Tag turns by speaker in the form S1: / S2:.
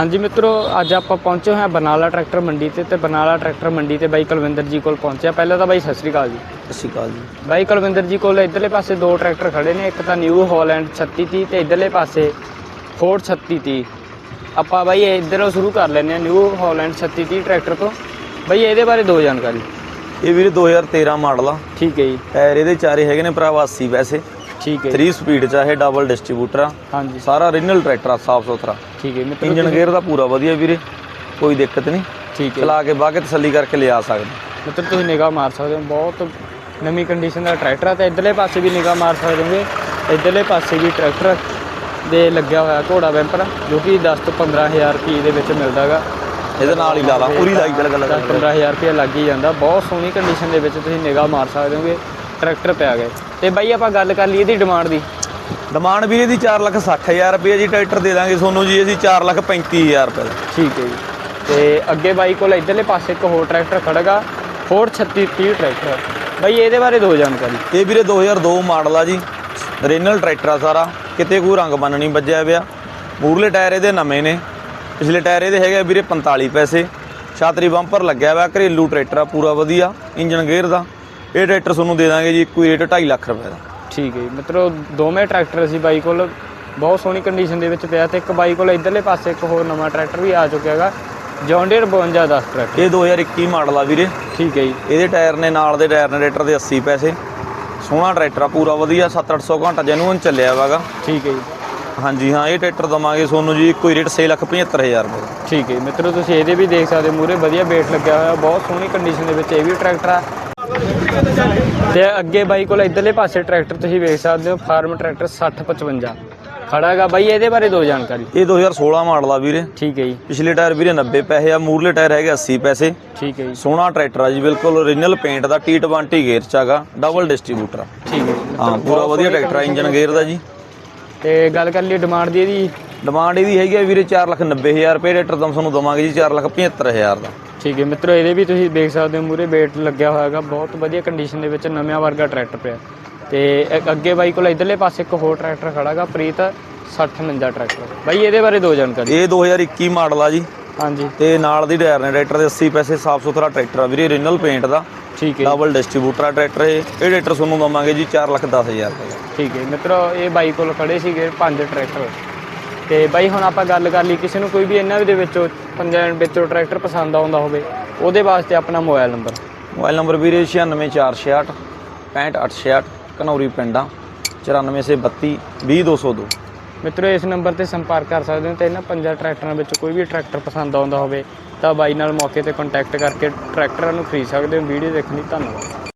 S1: ਹਾਂਜੀ ਮਿੱਤਰੋ ਅੱਜ ਆਪਾਂ ਪਹੁੰਚੇ ਹੋਏ ਹਾਂ ਬਰਨਾਲਾ ਟਰੈਕਟਰ ਮੰਡੀ ਤੇ ਤੇ ਬਰਨਾਲਾ ਟਰੈਕਟਰ ਮੰਡੀ ਤੇ ਬਾਈ ਕੁਲਵਿੰਦਰ ਜੀ ਕੋਲ ਪਹੁੰਚਿਆ। ਪਹਿਲਾਂ ਤਾਂ ਬਾਈ ਸਤਿ ਸ੍ਰੀ ਅਕਾਲ ਜੀ।
S2: ਸਤਿ ਸ਼੍ਰੀ ਅਕਾਲ ਜੀ।
S1: ਬਾਈ ਕੁਲਵਿੰਦਰ ਜੀ ਕੋਲ ਇਧਰਲੇ ਪਾਸੇ ਦੋ ਟਰੈਕਟਰ ਖੜੇ ਨੇ ਇੱਕ ਤਾਂ ਨਿਊ ਹਾਲੈਂਡ 3630 ਤੇ ਇਧਰਲੇ ਪਾਸੇ ਫੋਰਡ 3630 ਆਪਾਂ ਬਾਈ ਇਧਰੋਂ ਸ਼ੁਰੂ ਕਰ ਲੈਂਦੇ ਹਾਂ ਨਿਊ ਹਾਲੈਂਡ 3630 ਟਰੈਕਟਰ ਤੋਂ। ਬਾਈ ਇਹਦੇ ਬਾਰੇ ਦੋ ਜਾਣਕਾਰੀ।
S2: ਇਹ ਵੀਰੇ 2013 ਮਾਡਲ ਆ।
S1: ਠੀਕ ਹੈ ਜੀ।
S2: ਟਾਇਰ ਇਹਦੇ ਚਾਰੇ ਹੈਗੇ ਨੇ ਭਰਾਵਾ 80 ਵੈਸੇ।
S1: ਠੀਕ ਹੈ
S2: 3 ਸਪੀਡ ਚ ਆ ਇਹ ਡਬਲ ਡਿਸਟ੍ਰੀਬਿਊਟਰ ਆ
S1: ਹਾਂਜੀ।
S2: ਸਾਰਾ ਓਰੀਜਨਲ ਟਰੈਕਟਰ ਆ ਸਾਫ਼ ਸੁਥਰਾ।
S1: ਠੀਕ ਹੈ ਮਿੱਤਰੋ
S2: ਇੰਜਨ ਗੇਅਰ ਦਾ ਪੂਰਾ ਵਧੀਆ ਵੀਰੇ ਕੋਈ ਦਿੱਕਤ ਨਹੀਂ।
S1: ਠੀਕ ਹੈ।
S2: ਚਲਾ ਕੇ ਬਾਅਦ ਕੇ ਤਸੱਲੀ ਕਰਕੇ ਲਿਆ ਸਕਦੇ।
S1: ਮਿੱਤਰ ਤੁਸੀਂ ਨਿਗਾਹ ਮਾਰ ਸਕਦੇ ਹੋ ਬਹੁਤ ਨਵੀਂ ਕੰਡੀਸ਼ਨ ਦਾ ਟਰੈਕਟਰ ਹੈ ਤੇ ਇਧਰਲੇ ਪਾਸੇ ਵੀ ਨਿਗਾਹ ਮਾਰ ਸਕਦੇ ਹੋਗੇ। ਇਧਰਲੇ ਪਾਸੇ ਵੀ ਟਰੈਕਟਰ ਦੇ ਲੱਗਿਆ ਹੋਇਆ ਘੋੜਾ ਵੈਂਪਰ ਜੋ ਕਿ 10 ਤੋਂ 15000 ਰੁਪਏ ਦੇ ਵਿੱਚ ਮਿਲਦਾ ਹੈਗਾ
S2: ਇਹਦੇ ਨਾਲ ਹੀ ਲਾ ਲਾ ਪੂਰੀ ਲਾਈ ਗੱਲ ਗੱਲ
S1: 10 15000 ਰੁਪਏ ਲੱਗ ਹੀ ਜਾਂਦਾ। ਬਹੁਤ ਸੋਹਣੀ ਕੰਡੀਸ਼ਨ ਦੇ ਵਿੱਚ ਤੁਸੀਂ ਨਿਗਾਹ ਮਾਰ ਸਕਦੇ ਹੋਗੇ। ਟਰੈਕਟਰ ਪਿਆ ਗਏ ਤੇ ਬਾਈ ਆਪਾਂ ਗੱਲ ਕਰ ਲਈਏ ਇਹਦੀ ਡਿਮਾਂਡ ਦੀ।
S2: ਡਿਮਾਂਡ ਵੀਰੇ ਦੀ 4 ਲੱਖ 60000 ਰੁਪਏ ਜੀ ਟਰੈਕਟਰ ਦੇ ਦਾਂਗੇ ਤੁਹਾਨੂੰ ਜੀ ਅਸੀਂ 4 ਲੱਖ 35000 ਰੁਪਏ
S1: ਠੀਕ ਹੈ ਜੀ। ਤੇ ਅੱਗੇ ਬਾਈ ਕੋਲ ਇਧਰਲੇ ਪਾਸੇ ਇੱਕ ਹੋਰ ਟਰੈਕਟਰ ਖੜਾਗਾ ਫੋਰਡ 3630 ਟਰੈਕਟਰ। ਬਾਈ ਇਹਦੇ ਬਾਰੇ ਦੋ ਜਾਣਕਾਰੀ।
S2: ਇਹ ਵੀਰੇ 2002 ਮਾਡਲ ਆ ਜੀ ਓਰੀਜਨਲ ਟਰੈਕਟਰ ਆ ਸਾਰਾ ਕਿਤੇ ਕੋਈ ਰੰਗ ਬੰਨ ਨਹੀਂ ਵੱਜਿਆ ਪਿਆ। ਮੂਰਲੇ ਟਾਇਰ ਇਹਦੇ ਨਵੇਂ ਨੇ ਪਿਛਲੇ ਟਾਇਰ ਇਹਦੇ ਹੈਗੇ ਵੀਰੇ 45 ਪੈਸੇ। ਛਾਤਰੀ ਬੰਪਰ ਲੱਗਿਆ ਹੋਇਆ ਘਰੇਲੂ ਟਰੈਕਟਰ ਆ ਪੂਰਾ ਵਧੀਆ ਇੰਜਨ ਗੇਅਰ ਦਾ। ਇਹ ਟਰੈਕਟਰ ਤੁਹਾਨੂੰ ਦੇ ਦਾਂਗੇ ਜੀ ਇੱਕੋ ਹੀ ਰੇਟ 2.5 ਲੱਖ ਰੁਪਏ ਦਾ।
S1: ਠੀਕ ਹੈ ਜੀ ਮਿੱਤਰੋ ਦੋਵੇਂ ਟਰੈਕਟਰ ਸੀ ਬਾਈ ਕੋਲ ਬਹੁਤ ਸੋਹਣੀ ਕੰਡੀਸ਼ਨ ਦੇ ਵਿੱਚ ਪਿਆ ਤੇ ਇੱਕ ਬਾਈ ਕੋਲ ਇਧਰਲੇ ਪਾਸੇ ਇੱਕ ਹੋਰ ਨਵਾਂ ਟਰੈਕਟਰ ਵੀ ਆ ਚੁੱਕਿਆ ਹੈਗਾ ਜੌਂਡੀਅਰ 52 10 ਟਰੈਕਟਰ।
S2: ਇਹ 2021 ਮਾਡਲ ਆ ਵੀਰੇ।
S1: ਠੀਕ ਹੈ ਜੀ।
S2: ਇਹਦੇ ਟਾਇਰ ਨੇ ਨਾਲ ਦੇ ਟਾਇਰ ਨੇ ਟਰੈਕਟਰ ਦੇ 80 ਪੈਸੇ। ਸੋਹਣਾ ਟਰੈਕਟਰ ਆ ਪੂਰਾ ਵਧੀਆ 7-800 ਘੰਟਾ ਜੈਨੂਨ ਚੱਲਿਆ ਵਾਗਾ
S1: ਠੀਕ ਹੈ ਜੀ।
S2: ਹਾਂਜੀ ਹਾਂ ਇਹ ਟਰੈਕਟਰ ਦਵਾਂਗੇ ਤੁਹਾਨੂੰ ਜੀ ਇੱਕੋ ਹੀ ਰੇਟ 675000 ਰੁਪਏ ਦਾ।
S1: ਠੀਕ ਹੈ। ਮਿੱਤਰੋ ਤੁਸੀਂ ਇਹਦੇ ਵੀ ਦੇਖ ਸਕਦੇ ਮੂਰੇ ਵਧੀਆ ਵੇਟ ਲੱਗਿਆ ਹੋਇਆ ਬਹੁਤ ਸੋਹਣੀ ਕੰਡੀਸ਼ਨ ਦੇ ਵਿੱਚ ਇਹ ਵੀ ਟਰੈਕਟਰ ਆ। ਤੇ ਅੱਗੇ ਬਾਈ ਕੋਲ ਇਧਰਲੇ ਪਾਸੇ ਟਰੈਕਟਰ ਤੁਸੀਂ ਵੇਖ ਸਕਦੇ ਹੋ ਫਾਰਮ ਟਰੈਕਟਰ 6055 ਖੜਾ ਹੈਗਾ ਬਾਈ ਇਹਦੇ ਬਾਰੇ ਦੋ ਜਾਣਕਾਰੀ।
S2: ਇਹ 2016 ਮਾਡਲ ਆ ਵੀਰੇ।
S1: ਠੀਕ ਹੈ ਜੀ।
S2: ਪਿਛਲੇ ਟਾਇਰ ਵੀਰੇ 90 ਪੈਸੇ ਆ ਮੂਰਲੇ ਟਾਇਰ ਹੈਗੇ 80 ਪੈਸੇ।
S1: ਠੀਕ ਹੈ ਜੀ।
S2: ਸੋਹਣਾ ਟਰੈਕਟਰ ਆ ਜੀ ਬਿਲਕੁਲ ਓਰੀਜਨਲ ਪੇਂਟ ਦਾ T20 ਗੇਅਰ ਚ ਹੈਗਾ ਡਬਲ ਡਿਸਟ੍ਰੀਬਿਊਟਰ ਆ।
S1: ਠੀਕ ਹੈ ਜੀ।
S2: ਹਾਂ ਪੂਰਾ ਵਧੀਆ ਟਰੈਕਟਰ ਆ ਇੰਜਨ ਗੇਅਰ ਦਾ ਜੀ।
S1: ਤੇ ਗੱਲ ਕਰ ਲਈ ਡਿਮਾਂਡ ਦੀ ਇਹਦੀ।
S2: ਡਿਮਾਂਡ ਇਹਦੀ ਹੈਗੀ ਆ ਵੀਰੇ 490000 ਰੁਪਏ ਟਰੈਕਟਰ ਤਾਂ ਤੁਹਾਨੂੰ ਦਵਾਂਗੇ ਜੀ 475000 ਦਾ।
S1: ਠੀਕ ਹੈ ਮਿੱਤਰੋ ਇਹਦੇ ਵੀ ਤੁਸੀਂ ਦੇਖ ਸਕਦੇ ਹੋ ਮੂਰੇ ਵੇਟ ਲੱਗਿਆ ਹੋਇਆ ਹੈਗਾ ਬਹੁਤ ਵਧੀਆ ਕੰਡੀਸ਼ਨ ਦੇ ਵਿੱਚ ਨਵਿਆਂ ਵਰਗਾ ਟਰੈਕਟਰ ਪਿਆ। ਤੇ ਇੱਕ ਅੱਗੇ ਬਾਈ ਕੋਲ ਇਧਰਲੇ ਪਾਸੇ ਇੱਕ ਹੋਰ ਟਰੈਕਟਰ ਖੜਾ ਹੈਗਾ ਪ੍ਰੀਤ 6059 ਟਰੈਕਟਰ ਬਾਈ ਇਹਦੇ ਬਾਰੇ ਦੋ ਜਾਣਕਾਰੀ।
S2: ਇਹ 2021 ਮਾਡਲ ਆ ਜੀ।
S1: ਹਾਂਜੀ।
S2: ਤੇ ਨਾਲ ਦੀ ਟਾਇਰ ਨੇ ਟਰੈਕਟਰ ਦੇ 80 ਪੈਸੇ ਸਾਫ਼ ਸੁਥਰਾ ਟਰੈਕਟਰ ਆ ਵੀਰੇ ਓਰੀਜਨਲ ਪੇਂਟ ਦਾ।
S1: ਠੀਕ ਹੈ।
S2: ਡਬਲ ਡਿਸਟ੍ਰੀਬਿਊਟਰ ਆ ਟਰੈਕਟਰ ਇਹ। ਇਹ ਟਰੈਕਟਰ ਤੁਹਾਨੂੰ ਦਵਾਂਗੇ ਜੀ 410000 ਰੁਪਏ। ਦਾ
S1: ਠੀਕ ਹੈ। ਮਿੱਤਰੋ ਇਹ ਬਾਈ ਕੋਲ ਖੜੇ ਸੀਗੇ ਪੰਜ ਟਰੈਕਟਰ ਤੇ ਬਾਈ ਹੁਣ ਆਪਾਂ ਗੱਲ ਕਰ ਲਈ ਕਿਸੇ ਨੂੰ ਕੋਈ ਵੀ ਇਹਨਾਂ ਦੇ ਵਿੱਚੋਂ ਪੰਜਾਂ ਵਿੱਚੋਂ ਟਰੈਕਟਰ ਪਸੰਦ ਆਉਂਦਾ ਹੋਵੇ ਉਹਦੇ ਵਾਸਤੇ ਆਪਣਾ ਮੋਬਾਈਲ ਨੰਬਰ।
S2: ਮੋਬਾਈਲ ਨੰਬਰ ਵੀਰੇ 96466 65866 ਕਨੌਰੀ ਪਿੰਡਾਂ 9432 20202
S1: ਮਿੱਤਰੋ ਇਸ ਨੰਬਰ ਤੇ ਸੰਪਰਕ ਕਰ ਸਕਦੇ ਹੋ ਤੇ ਇਹਨਾਂ ਪੰਜਾਂ ਟਰੈਕਟਰਾਂ ਵਿੱਚ ਕੋਈ ਵੀ ਟਰੈਕਟਰ ਪਸੰਦ ਆਉਂਦਾ ਹੋਵੇ ਤਾਂ ਬਾਈ ਨਾਲ ਮੌਕੇ ਤੇ ਕੰਟੈਕਟ ਕਰਕੇ ਟਰੈਕਟਰਾਂ ਨੂੰ ਖਰੀਦ ਸਕਦੇ ਹੋ। ਵੀਡੀਓ ਦੇਖਣ ਲਈ ਧੰਨਵਾਦ।